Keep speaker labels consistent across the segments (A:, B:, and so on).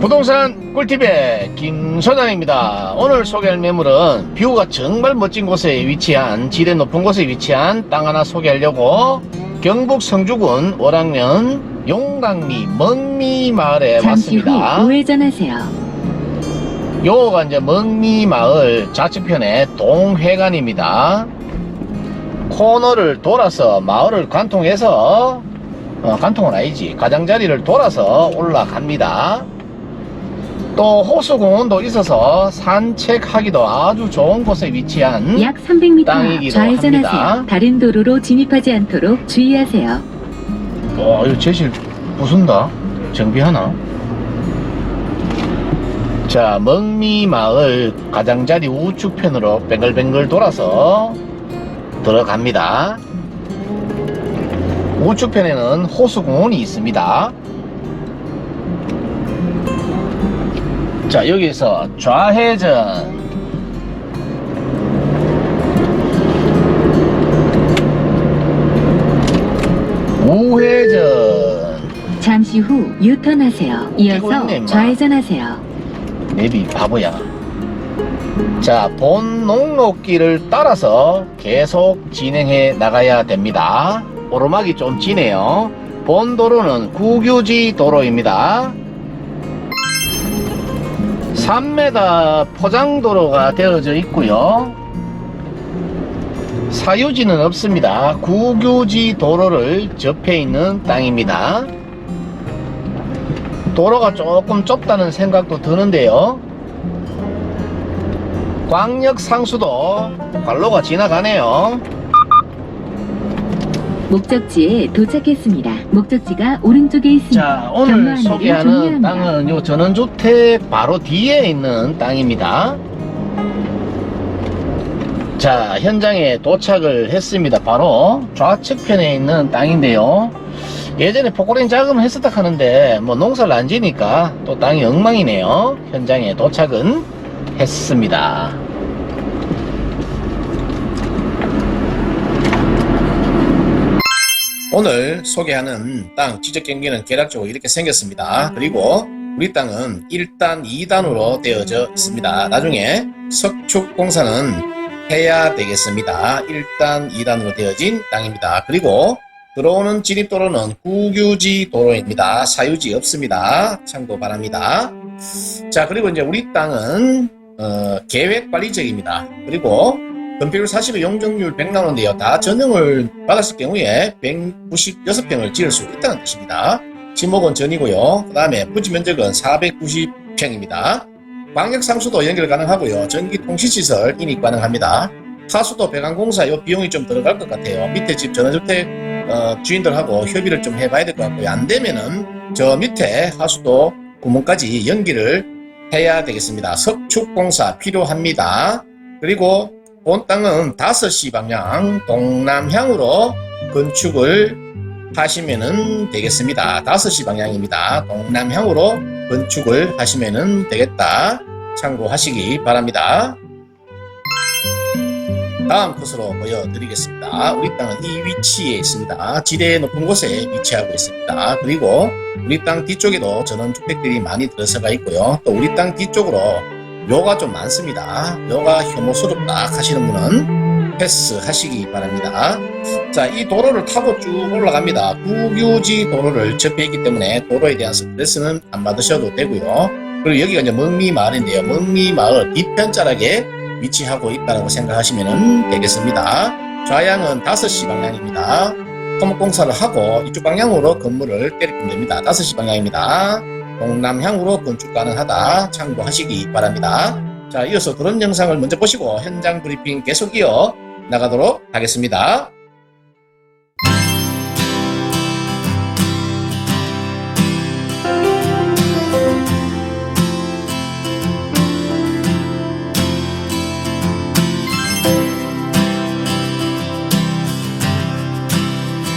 A: 부동산 꿀팁의 김 소장입니다. 오늘 소개할 매물은 뷰가 정말 멋진 곳에 위치한 지대 높은 곳에 위치한 땅 하나 소개하려고 경북 성주군 월양면 용강리 멍미 마을에
B: 잠시 후
A: 왔습니다.
B: 우회전하세요.
A: 요거가 이제 멍미 마을 좌측편의 동회관입니다. 코너를 돌아서 마을을 관통해서 어, 관통은 아니지 가장자리를 돌아서 올라갑니다. 또 호수공원도 있어서 산책하기도 아주 좋은 곳에 위치한
B: 약 300m
A: 땅이기도
B: 좌회전하세요. 다른 도로로 진입하지 않도록 주의하세요.
A: 와 이거 제실 부순다. 정비하나? 자 멍미마을 가장자리 우측편으로 뱅글뱅글 돌아서 들어갑니다. 우측편에는 호수공원이 있습니다 자 여기서 좌회전 우회전
B: 잠시 후 유턴하세요. 이어서
A: 있네, 임마.
B: 좌회전하세요.
A: 내비 바보야. 자, 본 농로길을 따라서 계속 진행해 나가야 됩니다. 오르막이 좀 지네요. 본 도로는 국유지 도로입니다. 3m 포장도로가 되어져 있고요. 사유지는 없습니다. 국유지 도로를 접해 있는 땅입니다. 도로가 조금 좁다는 생각도 드는데요. 광역 상수도 관로가 지나가네요.
B: 목적지에 도착했습니다. 목적지가 오른쪽에 있습니다.
A: 자, 오늘
B: 경로
A: 소개하는
B: 종료합니다.
A: 땅은 요 전원주택 바로 뒤에 있는 땅입니다. 자, 현장에 도착을 했습니다. 바로 좌측편에 있는 땅인데요. 예전에 포크레인 작업을 했었다 하는데 뭐 농사를 안 지니까 또 땅이 엉망이네요. 현장에 도착은 했습니다. 오늘 소개하는 땅 지적 경기는 대략적으로 이렇게 생겼습니다. 그리고 우리 땅은 1단, 2단으로 되어져 있습니다. 나중에 석축 공사는 해야 되겠습니다. 1단, 2단으로 되어진 땅입니다. 그리고 들어오는 진입도로는 국유지 도로입니다. 사유지 없습니다. 참고 바랍니다. 자, 그리고 이제 우리 땅은 어, 계획 관리적입니다. 그리고 건폐율 40의 용적률 100나오는데요. 다 전용을 받았을 경우에 196평을 지을 수 있다는 뜻입니다. 지목은 전이고요. 그 다음에 부지 면적은 490평입니다. 광역 상수도 연결 가능하고요. 전기 통신시설 인입 가능합니다. 하수도 배관공사 요 비용이 좀 들어갈 것 같아요. 밑에 집 전원주택 어, 주인들하고 협의를 좀 해봐야 될 것 같고요. 안 되면은 저 밑에 하수도 구멍까지 연기를 해야 되겠습니다. 석축공사 필요합니다. 그리고 본 땅은 5시 방향 동남향으로 건축을 하시면은 되겠습니다. 5시 방향입니다. 동남향으로 건축을 하시면은 되겠다. 참고하시기 바랍니다. 다음 컷으로 보여드리겠습니다. 우리 땅은 이 위치에 있습니다. 지대 높은 곳에 위치하고 있습니다. 그리고 우리 땅 뒤쪽에도 전원주택들이 많이 들어서가 있고요. 또 우리 땅 뒤쪽으로 묘가 좀 많습니다. 묘가 혐오스럽다 하시는 분은 패스 하시기 바랍니다. 자, 이 도로를 타고 쭉 올라갑니다. 국유지 도로를 접해 있기 때문에 도로에 대한 스트레스는 안 받으셔도 되고요. 그리고 여기가 이제 멍미 마을인데요. 멍미 마을 뒤편 자락에 위치하고 있다고 생각하시면 되겠습니다. 좌양은 5시 방향입니다. 토목공사를 하고 이쪽 방향으로 건물을 때리면 됩니다. 5시 방향입니다. 동남향으로 건축 가능하다 참고하시기 바랍니다. 자, 이어서 그런 영상을 먼저 보시고 현장 브리핑 계속 이어 나가도록 하겠습니다.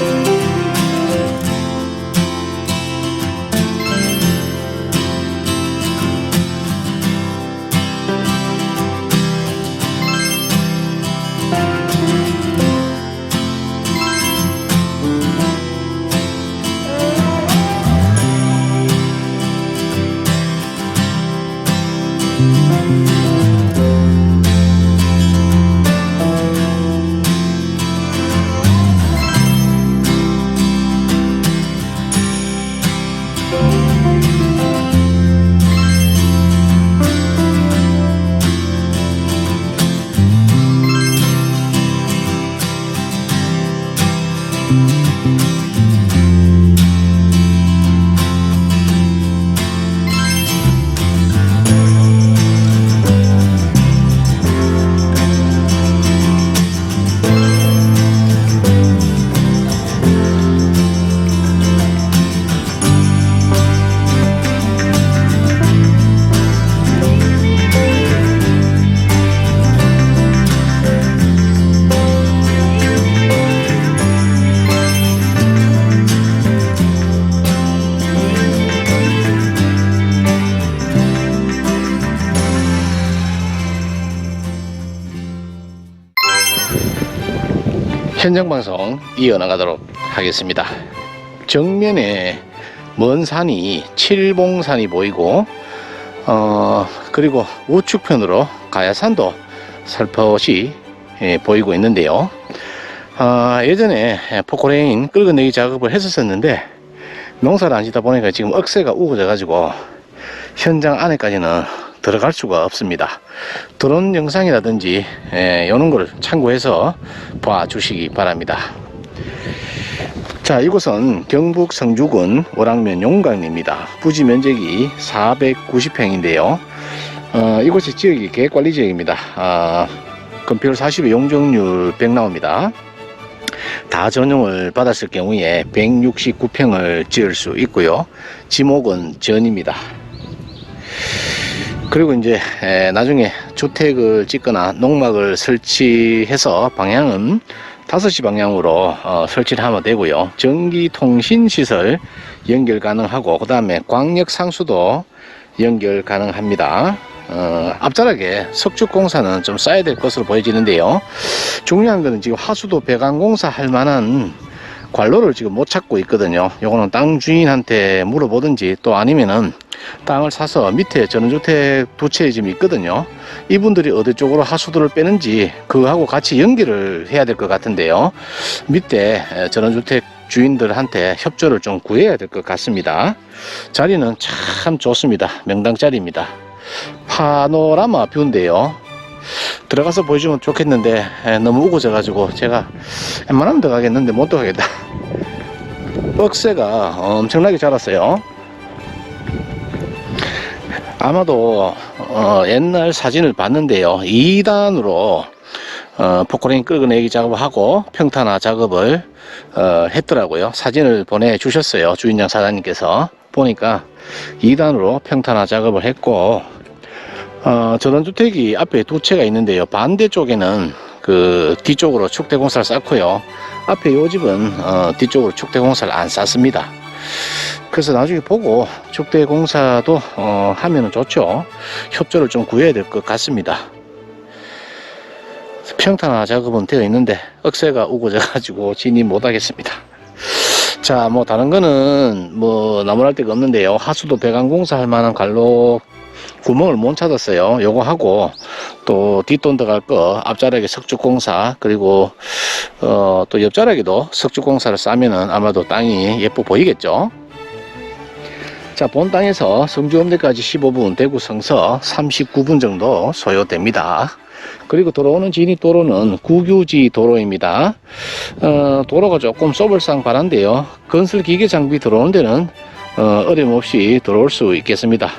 A: thank you 현장 방송 이어나가도록 하겠습니다. 정면에 먼 산이 칠봉산이 보이고 어 그리고 우측편으로 가야산도 살포시 예, 보이고 있는데요. 아, 예전에 포크레인 끌어내기 작업을 했었었는데 농사를 안 짓다 보니까 지금 억새가 우거져 가지고 현장 안에까지는 들어갈 수가 없습니다. 드론 영상이라든지 예, 이런 걸 참고해서 봐주시기 바랍니다. 자, 이곳은 경북 성주군 오랑면 용강리입니다. 부지 면적이 490평인데요. 어, 이곳의 지역이 계획관리 지역입니다. 아, 건폐율 40의 용적률 100 나옵니다. 다 전용을 받았을 경우에 169평을 지을 수 있고요. 지목은 전입니다. 그리고 이제 에, 나중에 주택을 짓거나 농막을 설치해서 방향은 5시 방향으로 어, 설치를 하면 되고요. 전기 통신 시설 연결 가능하고 그 다음에 광역 상수도 연결 가능합니다. 어, 앞자락에 석축공사는 좀 쌓여야 될 것으로 보여지는데요. 중요한 거는 지금 하수도 배관공사 할 만한 관로를 지금 못 찾고 있거든요. 요거는 땅 주인한테 물어보든지 또 아니면은 땅을 사서 밑에 전원주택 두 채 지금 있거든요. 이분들이 어디 쪽으로 하수도를 빼는지 그거하고 같이 연결을 해야 될 것 같은데요. 밑에 에, 전원주택 주인들한테 협조를 좀 구해야 될 것 같습니다. 자리는 참 좋습니다. 명당 자리입니다. 파노라마 뷰인데요. 들어가서 보여주면 좋겠는데 에, 너무 우거져 가지고 제가 웬만하면 들어가겠는데 못 들어가겠다. 억새가 엄청나게 자랐어요. 아마도 어, 옛날 사진을 봤는데요. 2단으로 어, 포크레인 끌어내기 작업을 하고 평탄화 작업을 어, 했더라고요. 사진을 보내주셨어요. 주인장 사장님께서 보니까 2단으로 평탄화 작업을 했고 어, 전원주택이 앞에 두 채가 있는데요. 반대쪽에는 그 뒤쪽으로 축대공사를 쌓고요. 앞에 요 집은 어, 뒤쪽으로 축대공사를 안 쌓습니다. 그래서 나중에 보고 축대공사도 어, 하면 좋죠. 협조를 좀 구해야 될 것 같습니다. 평탄화 작업은 되어 있는데 억새가 우거져 가지고 진입 못 하겠습니다. 자, 뭐 다른 거는 뭐 나무랄 데가 없는데요. 하수도 배관 공사할 만한 갈로 구멍을 못 찾았어요. 요거 하고 또 뒷돈 들어갈 거 앞자락에 석축공사 그리고 어, 또 옆자락에도 석축공사를 싸면은 아마도 땅이 예뻐 보이겠죠. 자, 본 땅에서 성주읍대까지 15분, 대구 성서 39분 정도 소요됩니다. 그리고 들어오는 진입 도로는 국유지 도로입니다. 어, 도로가 조금 쏘벌상 바란데요. 건설 기계 장비 들어오는 데는 어, 어림없이 들어올 수 있겠습니다.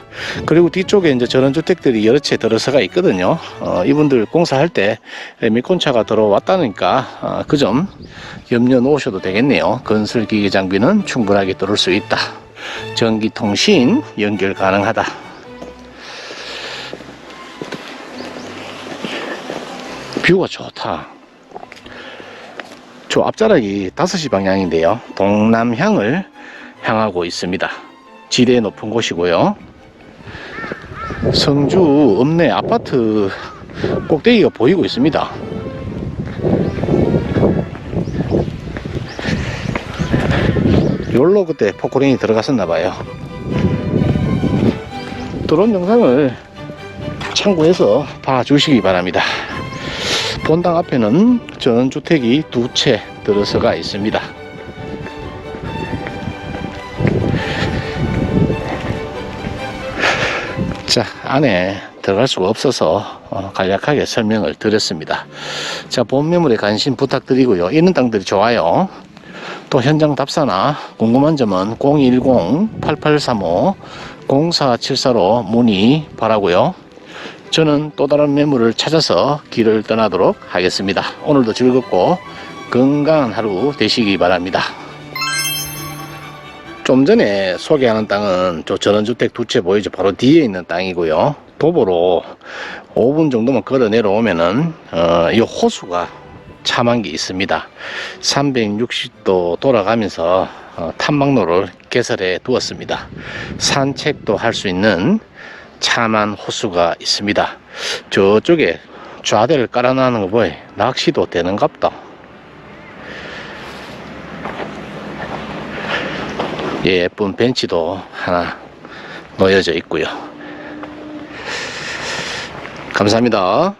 A: 그리고 뒤쪽에 이제 저런 주택들이 여러 채 들어서가 있거든요. 어, 이분들 공사할 때 미콘차가 들어왔다니까 어, 그점 염려 놓으셔도 되겠네요. 건설 기계 장비는 충분하게 들어올 수 있다. 전기 통신 연결 가능하다. 뷰가 좋다. 저 앞자락이 5시 방향인데요. 동남향을 향하고 있습니다. 지대 높은 곳이고요. 성주 읍내 아파트 꼭대기가 보이고 있습니다. 열로 그때 포크레인이 들어갔었나 봐요. 드론 영상을 참고해서 봐주시기 바랍니다. 본당 앞에는 전원주택이 두 채 들어서가 있습니다. 자, 안에 들어갈 수가 없어서 어, 간략하게 설명을 드렸습니다. 자, 본 매물에 관심 부탁드리고요. 있는 땅들이 좋아요. 또 현장 답사나 궁금한 점은 010-8835-0474로 문의 바라고요. 저는 또 다른 매물을 찾아서 길을 떠나도록 하겠습니다. 오늘도 즐겁고 건강한 하루 되시기 바랍니다. 좀 전에 소개하는 땅은 저 전원주택 두 채 보이죠? 바로 뒤에 있는 땅이고요. 도보로 5분 정도만 걸어 내려오면은 어, 이 호수가 참한 게 있습니다. 360도 돌아가면서 어, 탐방로를 개설해 두었습니다. 산책도 할 수 있는 참한 호수가 있습니다. 저쪽에 좌대를 깔아놓는 거 보여 낚시도 되는 갑다. 예, 예쁜 벤치도 하나 놓여져 있고요. 감사합니다.